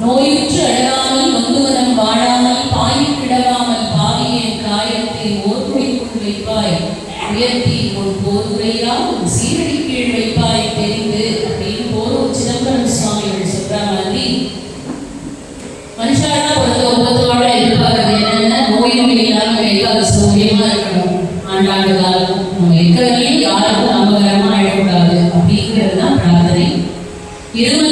நோயுற்று அழகாமல் மங்குவனம் வாழாமல் பாயில் கிடவாமல் பாவியின் காயத்தை ஓர்குழிக்குள் வைப்பாய். உயர்த்தி ஒரு போர் உரையாக சீரடி கீழ் வைப்பாய் தெரிந்து அப்படின்னு ஒரு சிதம்பரம் சுவாமிகள் சொல்ற மாதிரி. மனுஷனா பிறந்த ஒவ்வொருத்தோட எதிர்பார்க்கறது என்னன்னா நோய் நோய் இல்லாமல் எல்லாரும் சௌரியமா இருக்கணும். ஆண்டாண்டு காலம். நம்ம இருக்கிறவரையும் யாருக்கும் நம்பகரமா அழக்கூடாது அப்படிங்கிறது தான் பிரார்த்தனை. இருபது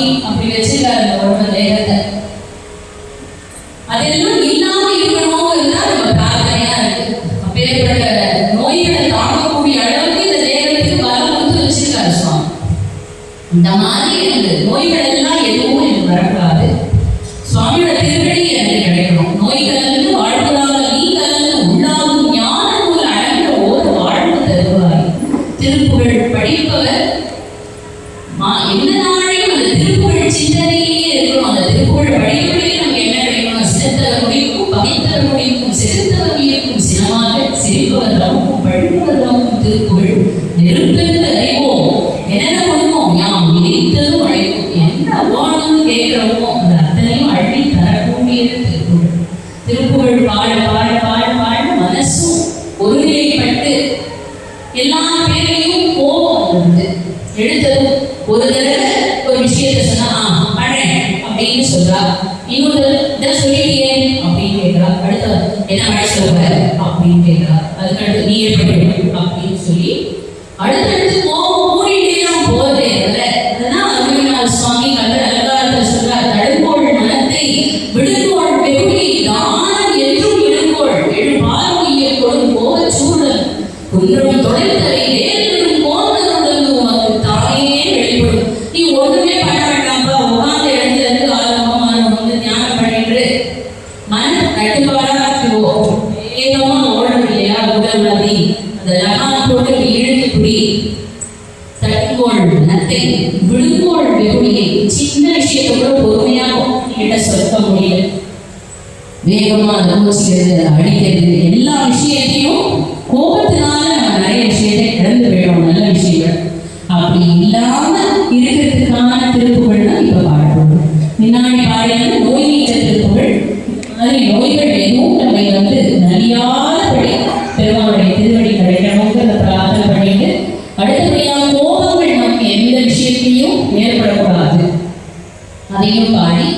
இந்த மாதிரி நோய்கள் எல்லாம் எதுவும் எனக்கு வரக்கூடாது. திருப்புகழ் பாட பாட பாட பாட மனசும் ஒருநிலைப்பட்டு எல்லா பேரையும் கோபம் வந்து எடுத்ததும் ஒரு தடவை ஒரு விஷயத்த சொன்னா ஆ அப்படின்னு சொல்றா. இன்னொரு இதை சொல்லிட்டியே அப்படின்னு கேட்கிறா அடுத்த என்ன வழி சொல்ற அப்படின்னு கேட்கிறா அதுக்கடுத்து நீ ஏற்பட்டு அப்படின்னு சொல்லி அடுத்த தடுங்கோள் நத்தை விழுங்கோள் வெகுளியை சின்ன விஷயத்தை கூட பொறுமையாகவும் என்கிட்ட சொல்ல முடியல வேகமா அனுபவிச்சுக்கிறது அடிக்கிறது எல்லா விஷயத்தையும் கோபத்தினால் அதையும் பாடி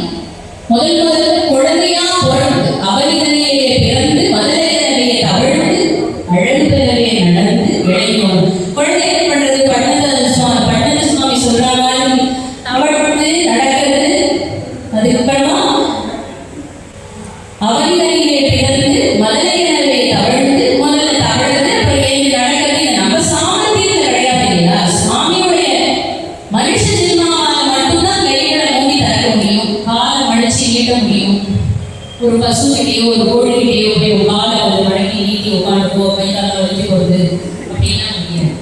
முதல் ஒரு பசு பசுக்கிட்டேயோ ஒரு கோழிக்கிட்டேயோ போய் உங்களால் அதை வழங்கி நீக்கி உட்காந்துப்போ கைதால வச்சு போகுது அப்படின்னா முடியாது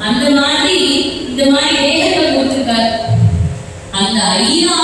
அந்த மாதிரி இந்த மாதிரி வேகங்கள் கொடுத்துருக்காரு. அந்த ஐயா